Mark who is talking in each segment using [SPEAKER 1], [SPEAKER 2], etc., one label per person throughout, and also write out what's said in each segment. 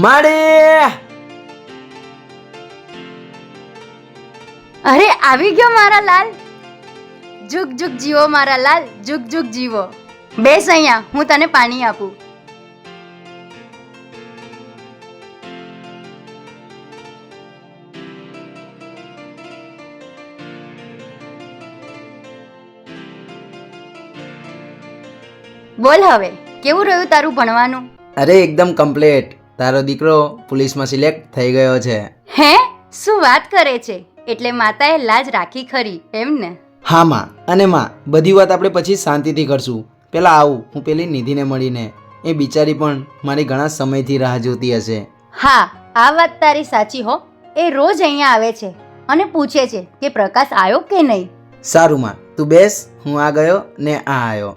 [SPEAKER 1] માડી
[SPEAKER 2] અરે આવી ગયો મારા લાલ? જુગ જુગ જીવો મારા લાલ જુગ જુગ જીવો. બેસ અહીંયા હું તને પાણી આપું. બોલ હવે કેવું રહ્યું તારું ભણવાનું?
[SPEAKER 1] અરે એકદમ કમ્પ્લીટ તારો દીકરો પોલીસમાં સિલેક્ટ થઈ ગયો છે.
[SPEAKER 2] હે? શું વાત કરે છે? એટલે માતાએ લાજ રાખી ખરી એમ ને
[SPEAKER 1] હા માં. અને માં બધી વાત આપણે પછી શાંતિથી કરશું. પેલા આવું હું પેલી નિધિને મળીને. એ બિચારી પણ મારી ઘણા સમયથી રાહ જોતી હશે.
[SPEAKER 2] હા આ વાત તારી સાચી હો. એ રોજ અહીંયા આવે છે અને પૂછે છે કે પ્રકાશ આવ્યો કે નહીં.
[SPEAKER 1] સારું માં. તું બેસ હું આ ગયો ને આ આવ્યો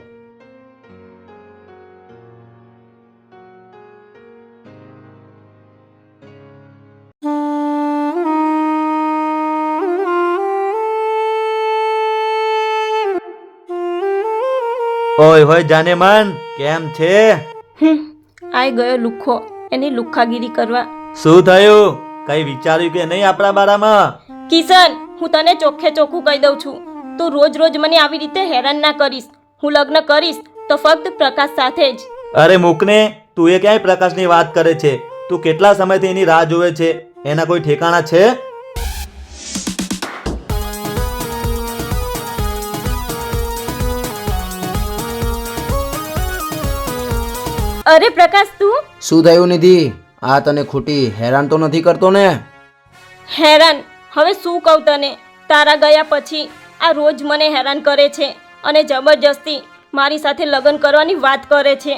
[SPEAKER 3] ઓય હોય જાને મન કેમ છે?
[SPEAKER 4] આઈ ગયો લુખ્ખો એની લુખાગીરી કરવા.
[SPEAKER 3] શું થયું? કઈ વિચાર્યું કે નહીં આપણા બારામાં?
[SPEAKER 4] કિશન હું તને ચોખ્ખે ચોખ્ખું કહી દઉં છું. તું રોજ રોજ મને આવી રીતે હેરાન ના કરીશ. હું લગ્ન કરીશ તો ફક્ત પ્રકાશ સાથે જ.
[SPEAKER 3] અરે મુકને તું એ ક્યાંય પ્રકાશની વાત કરે છે? તું કેટલા સમયથી એની રાહ જોવે છે? એના કોઈ ઠેકાણા છે?
[SPEAKER 4] અરે પ્રકાશ તું?
[SPEAKER 1] શું થયું નિધિ? આ તને ખોટી હેરાન તો નથી કરતો ને?
[SPEAKER 4] હેરાન? હવે શું કહું તને? તારા ગયા પછી આ રોજ મને હેરાન કરે છે અને જબરજસ્તી મારી સાથે લગ્ન કરવાની વાત કરે છે.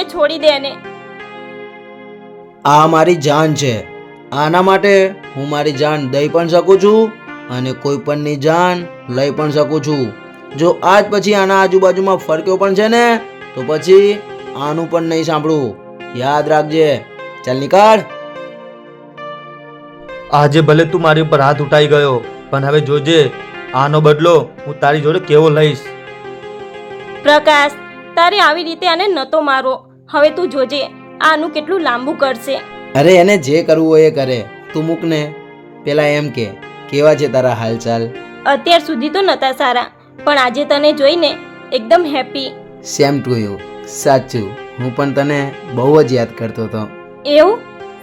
[SPEAKER 4] હવે છોડી દે એને.
[SPEAKER 1] આ મારી જાન છે. આના માટે હું મારી જાન દઈ પણ શકું છું અને કોઈ પણની જાન લઈ પણ શકું છું. જો આજ પછી આના આજુબાજુમાં ફરક્યો પણ છે ને તો પછી આનું પણ નહીં સાંભળું. યાદ રાખજે. ચાલ નીકળ.
[SPEAKER 3] આજે ભલે તું મારી ઉપર હાથ ઉઠાઈ ગયો પણ હવે જોજે આનો બદલો હું તારી જોડે કેવો લઈશ?
[SPEAKER 4] પ્રકાશ તારે આવી રીતે આને નતો મારો હવે તું જોજે આનું કેટલું લાંબુ કરશે.
[SPEAKER 1] અરે એને જે કરવું હોય એ કરે. તું મૂકને પેલા એમ કે કેવા છે તારા હાલચાલ?
[SPEAKER 4] અત્યાર સુધી તો નતા સારા પણ આજે તને જોઈને એકદમ હેપી
[SPEAKER 1] સેમ ટુ યુ. સાચું. હું પણ તને બહુ જ યાદ કરતો હતો.
[SPEAKER 4] એવું?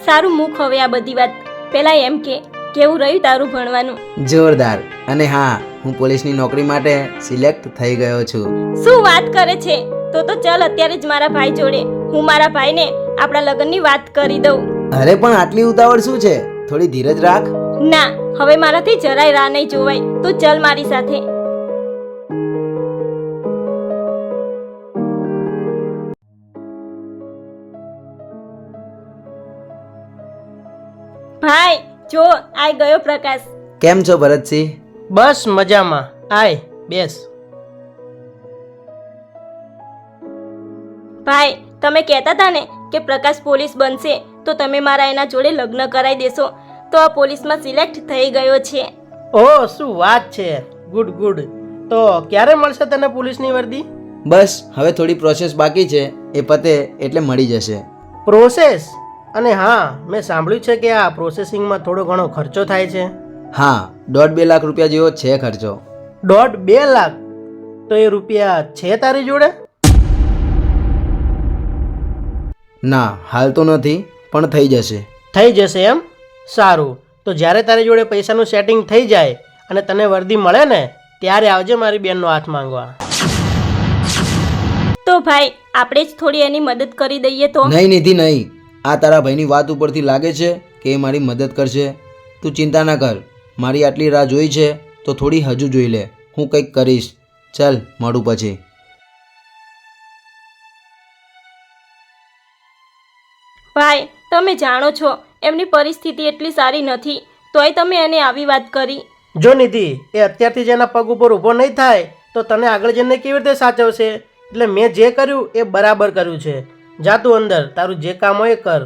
[SPEAKER 4] સારું મૂક હવે આ બધી વાત. પેલા એમ કે કેવું રહ્યું તારું ભણવાનું?
[SPEAKER 1] જોરદાર. અને હા હું પોલીસની નોકરી માટે સિલેક્ટ થઈ ગયો છું.
[SPEAKER 4] શું વાત કરે છે? તો તો ચાલ અત્યારે જ મારા ભાઈ જોડે. હું મારા ભાઈને આપણા લગ્નની વાત કરી દઉં.
[SPEAKER 1] અરે પણ આટલી ઉતાવળ શું છે? થોડી ધીરજ રાખ.
[SPEAKER 4] ના હવે મારાથી જરાય રાહ નહીં જોવાય. તું ચાલ મારી સાથે. જો આઈ ગયો પ્રકાશ.
[SPEAKER 1] કેમ છો ભરતસિંહ
[SPEAKER 5] બસ મજામાં. આય બેસ.
[SPEAKER 4] ભાઈ તમે કહેતા હતા ને કે પ્રકાશ પોલીસ બનશે તો તમે મારા એના જોડે લગ્ન કરાવી દેશો. તો આ પોલીસમાં સિલેક્ટ થઈ ગયો છે.
[SPEAKER 5] ઓહ શું વાત છે? Good good. તો ક્યારે મળશે તને પોલીસની વર્દી?
[SPEAKER 1] બસ હવે થોડી પ્રોસેસ બાકી છે. એ પતે એટલે મળી જશે.
[SPEAKER 5] પ્રોસેસ અને હા મેં સાંભળ્યું છે કે આ પ્રોસેસિંગમાં થોડો ઘણો ખર્ચો થાય છે.
[SPEAKER 1] હા દોઢ બે લાખ રૂપિયા જેવો છે ખર્ચો.
[SPEAKER 5] દોઢ બે લાખ? તો એ રૂપિયા છે તારી જોડે?
[SPEAKER 1] ના હાલ તો નથી પણ થઈ જશે.
[SPEAKER 5] થઈ જશે એમ? સારું. તો જ્યારે તારી જોડે પૈસાનું સેટિંગ થઈ જાય અને તને વર્દી મળે ને ત્યારે આવજે મારી બેનનો હાથ માંગવા.
[SPEAKER 4] તો ભાઈ આપણે જ થોડી એની મદદ કરી દઈએ તો?
[SPEAKER 1] નહીં નિધિ નહીં. આ તારા ભાઈની વાત ઉપરથી લાગે છે કે એ મારી મદદ કરશે? તું ચિંતા ના કર. મારી આટલી રાહ જોઈ છે તો થોડી હજુ જોઈ લે. હું કંઈક કરીશ. ચાલ મળું પછી.
[SPEAKER 4] ભાઈ તમે જાણો છો એમની પરિસ્થિતિ એટલી સારી નથી તોય તમે એને આવી વાત કરી.
[SPEAKER 5] જો નિધિ એ અત્યારથી જેના પગ ઉપર ઊભો નહીં થાય તો તને આગળ જઈને કેવી રીતે સાચવશે? એટલે મેં જે કર્યું એ બરાબર કર્યું છે. જા તું અંદર તારું જે કામ હોય એ કર.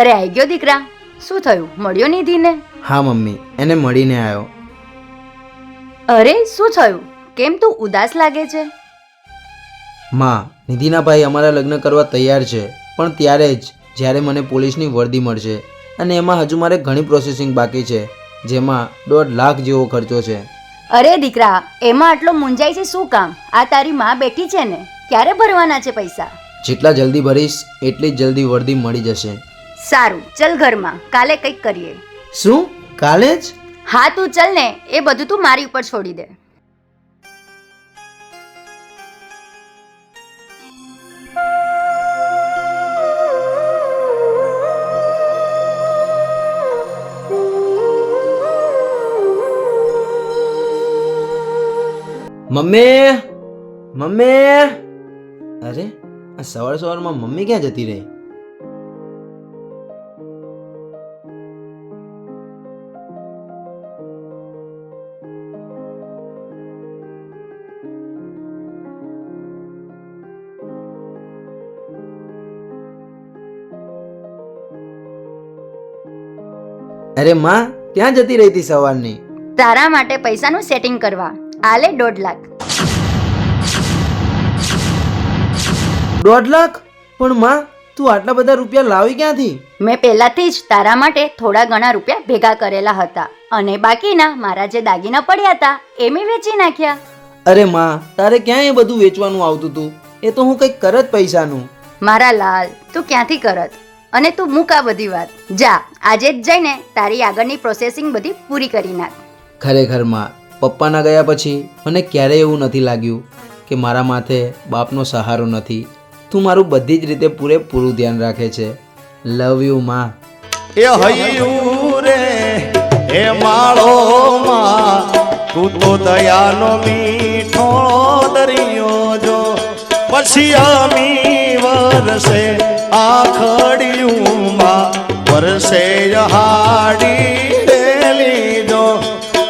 [SPEAKER 2] અરે આવી ગયો દીકરા. શું થયું? મળ્યો નિધિને?
[SPEAKER 1] હા મમ્મી. એને મળીને આવ્યો
[SPEAKER 2] અરે શું થયું? કેમ તું ઉદાસ લાગે છે?
[SPEAKER 1] માં નિધિના ભાઈ અમારા લગ્ન કરવા તૈયાર છે પણ ત્યારે જ જ્યારે મને પોલીસની વર્દી મળશે. અને એમાં હજુ મારે ઘણી પ્રોસેસિંગ બાકી છે જેમાં દોઢ લાખ જેવો ખર્ચો છે.
[SPEAKER 2] અરે દીકરા એમાં આટલો મૂંઝાય છે શું કામ? આ તારી માં બેઠી છે ને? ક્યારે ભરવાના છે પૈસા?
[SPEAKER 1] જેટલા જલ્દી ભરીશ એટલી જ જલ્દી વર્દી મળી જશે.
[SPEAKER 2] સારું ચલ ઘરમાં કાલે કંઈક કરીએ.
[SPEAKER 1] શું? કાલે જ?
[SPEAKER 2] હા તું ચલ ને એ બધું તું મારી ઉપર છોડી દે.
[SPEAKER 1] Mummy mummy. અરે, આ સવાર સવારમાં મમ્મી ક્યાં જતી રહી? અરે માં, ક્યાં જતી રહી હતી સવારની?
[SPEAKER 2] તારા માટે પૈસાનું સેટિંગ કરવા. આલે દોઢ લાખ.
[SPEAKER 1] દોઢ લાખ? પણ માં તું આટલા બધા રૂપિયા લાવી ક્યાંથી?
[SPEAKER 2] મેં પહેલાથી જ તારા માટે થોડા ઘણા રૂપિયા ભેગા કરેલા હતા અને બાકીના મારા જે દાગીના પડ્યા હતા એ મેં વેચી નાખ્યા.
[SPEAKER 1] અરે માં તારે ક્યાં એ બધું વેચવાનું આવતું હતું એ તો હું કંઈક કરત પૈસાનું.
[SPEAKER 2] મારા લાલ તું ક્યાંથી કરત? અને તું મૂક આ બધી વાત. જા આજે જ જઈને તારી આગળની પ્રોસેસિંગ બધી પૂરી કરી નાખ.
[SPEAKER 1] ખરેખરમાં પપ્પાના ગયા પછી મને ક્યારેય એવું નથી લાગ્યું કે મારા માથે બાપનો સહારો નથી. તું મારું બધી જ રીતે પૂરેપૂરું ધ્યાન રાખે છે. લવ યુ માં.
[SPEAKER 6] એ હૈયું રે એ માળો માં, તું તો દયાનો મીઠો દરિયો જો. પછી આમી વરસે આખડિયું માં, વરસે હાડી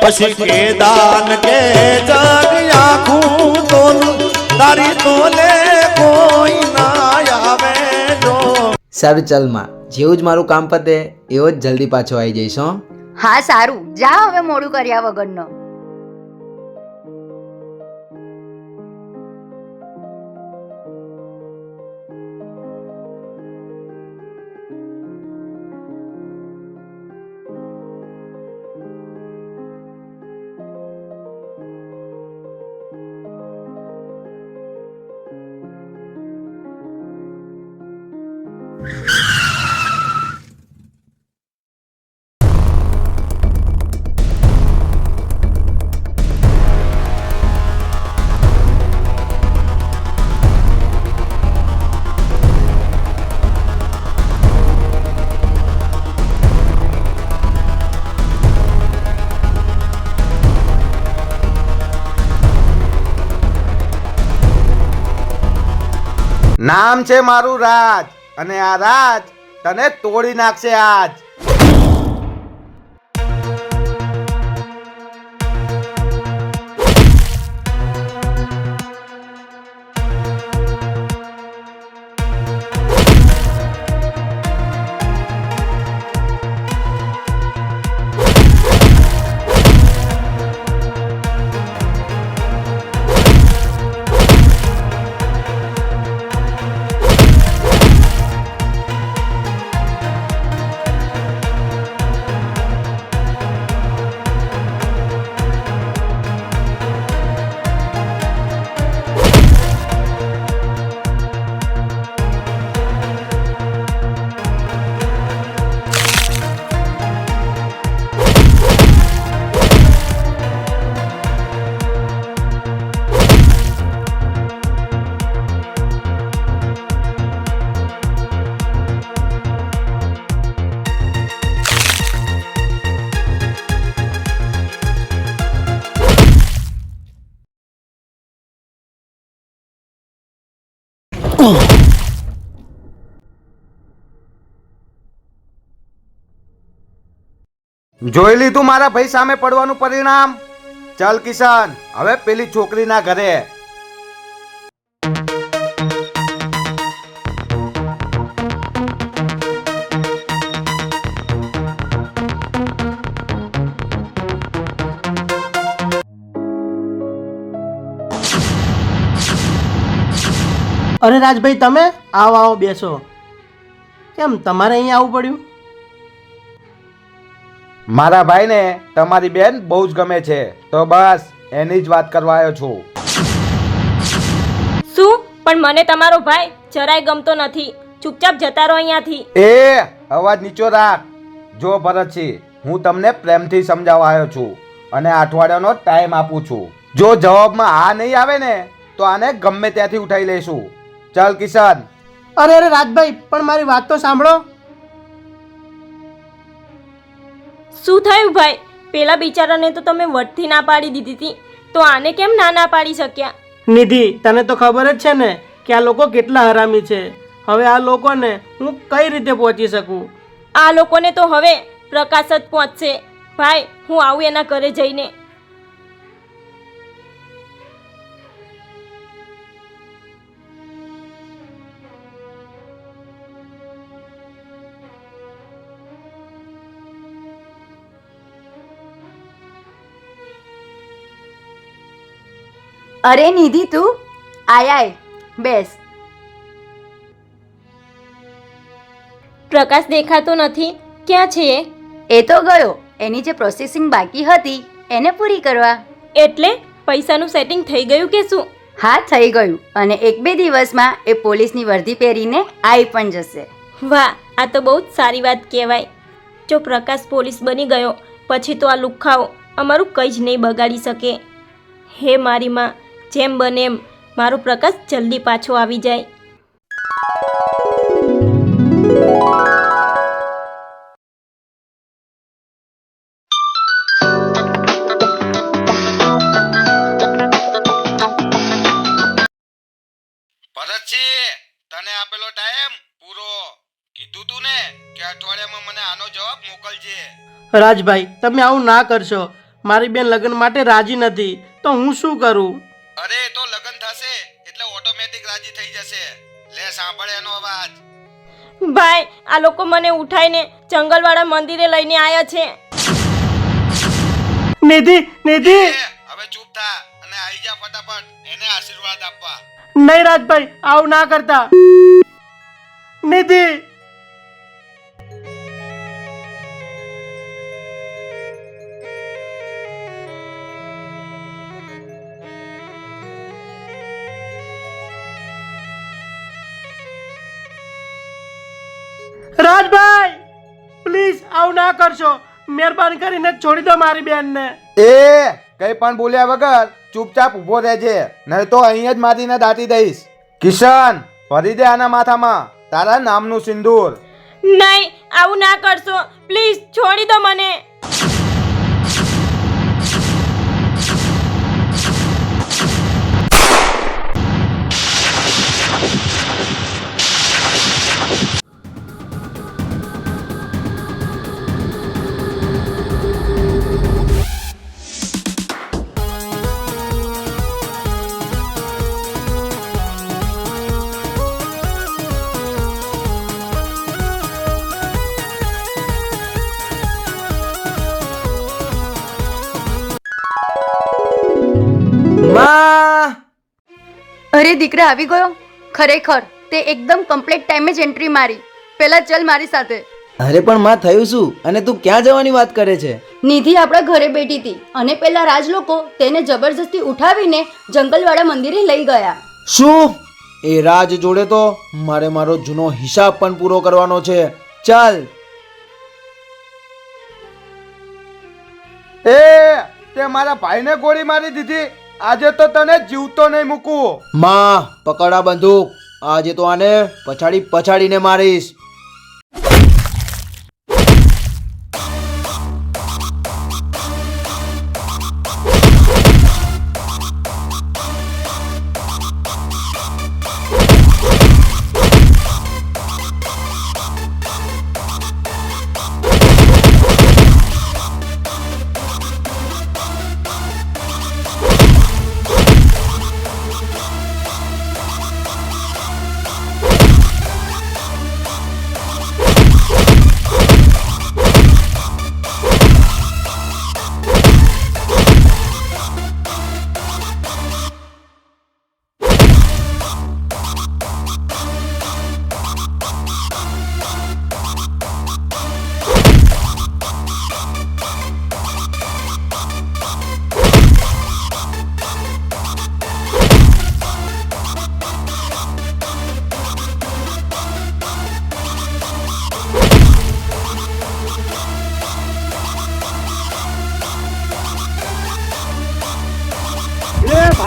[SPEAKER 6] પછી કે દાન કે જગ આખું તોલું તારી તોલે કોઈ ના આવે જો.
[SPEAKER 1] સારું ચાલમાં જેવું જ મારું કામ પતે એવો જ જલ્દી પાછો આવી જઈશ હો.
[SPEAKER 2] હા સારું. જા હવે મોડું કર્યા વગરનો.
[SPEAKER 6] નામ છે મારું રાજ અને આ રાજ તને તોડી નાખશે આજ. જોઈ લીધું મારા ભાઈ સામે પડવાનું પરિણામ? ચાલ કિશન હવે પેલી છોકરીના ઘરે.
[SPEAKER 5] અરે રાજભાઈ તમે આવો આવો બેસો. કેમ તમારે અહીંયા આવવું પડ્યું?
[SPEAKER 6] મારા ભાઈને તમારી બેન બહુ જ ગમે છે. તો બસ એની જ વાત કરવા આવ્યો છું.
[SPEAKER 4] શું? પણ મને તમારો ભાઈ જરાય ગમતો નથી. ચૂપચાપ જતા રહો અહીંયાથી.
[SPEAKER 6] એ અવાજ નીચો રાખ. જો ભરતસિંહ હું તમને પ્રેમથી સમજાવવા આવ્યો છું અને અઠવાડિયાનો ટાઈમ આપું છું. જો જવાબમાં આ નહીં આવે ને તો આને ગમે ત્યાંથી ઉઠાઈ લઈશું. ચાલ કિસાન.
[SPEAKER 5] અરે અરે રાજભાઈ પણ મારી વાત તો સાંભળો.
[SPEAKER 4] શું થયું ભાઈ? પેલા બિચારાને તો તમે વટથી ના પાડી દીધી હતી. તો આને કેમ ના ના પાડી શક્યા?
[SPEAKER 5] નિધિ તને તો ખબર જ છે ને કે આ લોકો કેટલા હરામી છે. હવે આ લોકોને હું કઈ રીતે પહોંચી શકું?
[SPEAKER 4] આ લોકોને તો હવે પ્રકાશ જ પહોંચશે. ભાઈ હું આવું એના ઘરે જઈને.
[SPEAKER 2] અરે નિધિ તું આય આય બેસ.
[SPEAKER 4] પ્રકાશ દેખાતો નથી. ક્યાં છે એ?
[SPEAKER 2] એ તો ગયો. એની જે પ્રોસેસિંગ બાકી હતી એને પૂરી કરવા.
[SPEAKER 4] એટલે? પૈસાનું સેટિંગ થઈ ગયું કે શું?
[SPEAKER 2] હા થઈ ગયું. અને એક બે દિવસમાં એ પોલીસની વર્દી પહેરીને આવી પણ જશે.
[SPEAKER 4] વાહ આ તો બહુ જ સારી વાત કહેવાય. જો પ્રકાશ પોલીસ બની ગયો પછી તો આ લુખાઓ અમારું કંઈ જ નહીં બગાડી શકે. હે મારી માં જેમ બને એમ મારો પ્રકાશ જલ્દી પાછો આવી જાય.
[SPEAKER 6] ભરતસિંહ તને આપેલો ટાઈમ પૂરો. કીધું તું ને કે અઠવાડિયામાં મને આનો જવાબ મોકલજે.
[SPEAKER 5] રાજભાઈ તમે આવું ના કરશો. મારી બેન લગ્ન માટે રાજી નથી. તો હું શું કરું?
[SPEAKER 4] ભાઈ આ લોકો મને ઉઠાઈને જંગલવાળા મંદિરે લઈને આયા છે.
[SPEAKER 5] નિધિ નિધિ!
[SPEAKER 6] હવે ચૂપ થા અને આવી જા ફટાફટ એને આશીર્વાદ આપવા.
[SPEAKER 5] નહીં રાજભાઈ આવું ના કરતા. નિધિ! રાજભાઈ પ્લીઝ આવું ના કરશો. મહેરબાની કરીને છોડી દો મારી બેનને.
[SPEAKER 6] એ કઈ પણ બોલ્યા વગર ચૂપચાપ ઊભો રહેજે નહીં તો અહીં જ મારીને દાટી દઈશ. કિશન ભરી દે આના માથામાં તારા નામનું સિંદૂર.
[SPEAKER 4] નહીં આવું ના કરશો. પ્લીઝ છોડી દો મને.
[SPEAKER 2] અરે દીકરા આવી ગયો? ખરેખર તે એકદમ કમ્પ્લીટ ટાઈમે જ એન્ટ્રી મારી. પહેલા ચલ મારી સાથે.
[SPEAKER 1] અરે પણ માં થયું શું? અને તું ક્યાં જવાની વાત કરે છે?
[SPEAKER 2] નિધિ આપણા ઘરે બેઠી હતી અને પેલા રાજ લોકો તેને જબરજસ્તી ઉઠાવીને જંગલવાળા મંદિરે લઈ ગયા.
[SPEAKER 1] શું? એ રાજ જોડે તો મારે મારો જૂનો હિસાબ પણ પૂરો કરવાનો છે. ચાલ.
[SPEAKER 6] એ તે મારા ભાઈને ગોળી મારી દીધી. આજે તો તને જીવતો નહીં મૂકું.
[SPEAKER 1] માં, પકડા બંદૂક આજે તો આને પછાડી પછાડીને મારીશ.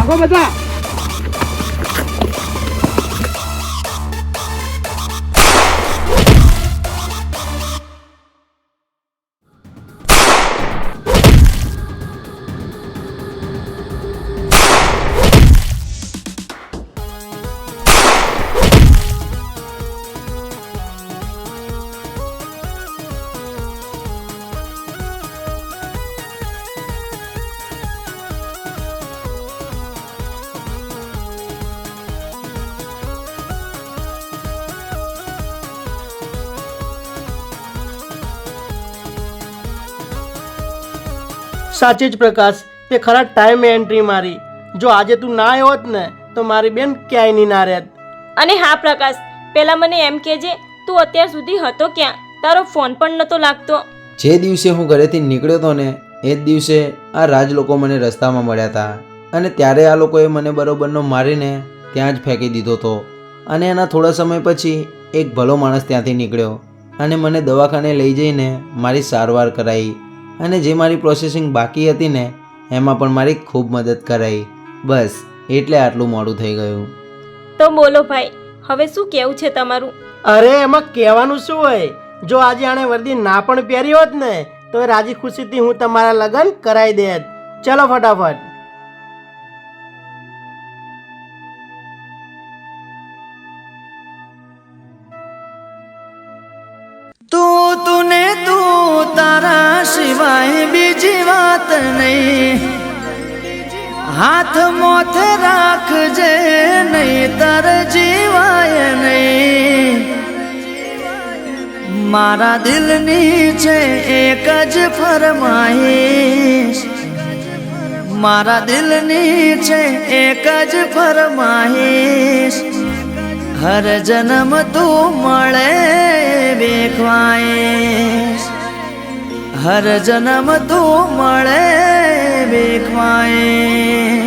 [SPEAKER 5] ભાગો બધા સાચી જ પ્રકાશ. તે ખરા ટાઈમે એન્ટ્રી મારી. જો આજે તું ના આવ્યો હોત ને તો મારી બેન ક્યાંય નહીં ના રહેત.
[SPEAKER 4] અને હા પ્રકાશ પહેલાં મને એમ કહેજે તું અત્યાર સુધી હતો ક્યાં? તારો ફોન પણ નહોતો લાગતો.
[SPEAKER 1] જે દિવસે હું ઘરેથી નીકળ્યો હતો ને એ જ દિવસે આ રાજ લોકો મને રસ્તામાં મળ્યા હતા. અને ત્યારે આ લોકોએ મને બરોબરનો મારીને ત્યાં જ ફેંકી દીધો હતો. અને એના થોડા સમય પછી એક ભલો માણસ ત્યાંથી નીકળ્યો અને મને દવાખાને લઈ જઈને મારી સારવાર કરાવી અને જે મારી પ્રોસેસિંગ બાકી હતી ને એમાં પણ મારી ખૂબ મદદ કરાઈ. બસ એટલે આટલું મોડું થઈ ગયું.
[SPEAKER 4] તો બોલો ભાઈ હવે શું કેવું છે તમારું?
[SPEAKER 5] અરે એમાં કહેવાનું શું હોય? જો આજે આણે વર્દી ના પણ પહેરી હોત ને તો એ રાજી ખુશીથી હું તમારા લગ્ન કરાવી દેત. ચલો ફટાફટ.
[SPEAKER 7] બીજી વાત નહીં. હાથ મોથે રાખજે નહીં, તર જીવાય નહીં. મારા દિલની છે એક જ ફરમાઈશ. મારા દિલની છે એક જ ફરમાઈશ. હર જન્મ તું મળે બેખવાઈશ હર જન્મ તું મળે બેખવાઈશ